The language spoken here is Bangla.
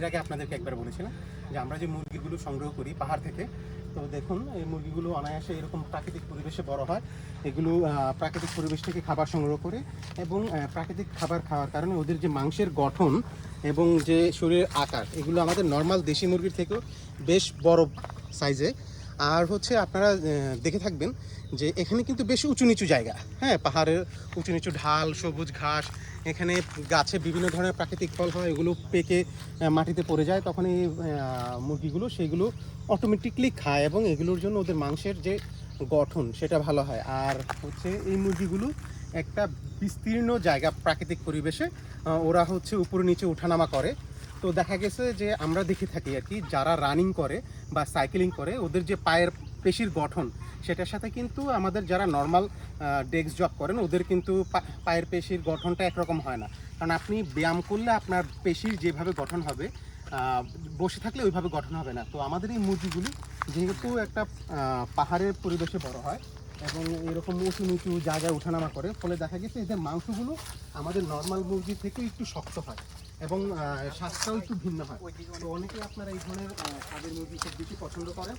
এর আগে আপনাদেরকে একবার বলেছিলাম যে আমরা যে মুরগিগুলো সংগ্রহ করি পাহাড় থেকে, তো দেখুন, এই মুরগিগুলো অনায়াসে এরকম প্রাকৃতিক পরিবেশে বড় হয়। এগুলো প্রাকৃতিক পরিবেশ থেকে খাবার সংগ্রহ করে এবং প্রাকৃতিক খাবার খাওয়ার কারণে ওদের যে মাংসের গঠন এবং যে শরীরের আকার, এগুলো আমাদের নর্মাল দেশি মুরগির থেকেও বেশ বড় সাইজে আর হচ্ছে আপনারা দেখে থাকবেন যে এখানে কিন্তু বেশ উঁচু নিচু জায়গা। হ্যাঁ পাহাড়ের উঁচু নিচু ঢাল, সবুজ ঘাস, এখানে গাছে বিভিন্ন ধরনের প্রাকৃতিক ফল হয়, এগুলো পেকে মাটিতে পড়ে যায় তখন এই মুরগিগুলো সেগুলো অটোমেটিকলি খায় এবং এগুলোর জন্য ওদের মাংসের যে গঠন সেটা ভালো হয়। আর হচ্ছে এই মুরগিগুলো একটা বিস্তীর্ণ জায়গা প্রাকৃতিক পরিবেশে ওরা হচ্ছে উপরে নিচে ওঠানামা করে। তো দেখা গেছে যে আমরা দেখে থাকি আর কি, যারা রানিং করে বা সাইকেলিং করে, ওদের যে পায়ের পেশির গঠন, সেটার সাথে কিন্তু আমাদের যারা নর্মাল ডেস্ক জব করেন, ওদের কিন্তু পায়ের পেশির গঠনটা একরকম হয় না। কারণ আপনি ব্যায়াম করলে আপনার পেশির যেভাবে গঠন হবে বসে থাকলে ওইভাবে গঠন হবে না। তো আমাদের এই মুরগিগুলি যেহেতু একটা পাহাড়ের পরিবেশে বড় হয় এবং এরকম উঁচু নিচু জায়গায় ওঠানামা করে, ফলে দেখা গেছে এদের মাংসগুলো আমাদের নর্মাল মুরগি থেকে একটু শক্ত হয় এবং স্বাস্থ্যটাও একটু ভিন্ন হয়। তো অনেকেই আপনারা এই ধরনের স্বাদের মুরগি খুব বেশি পছন্দ করেন।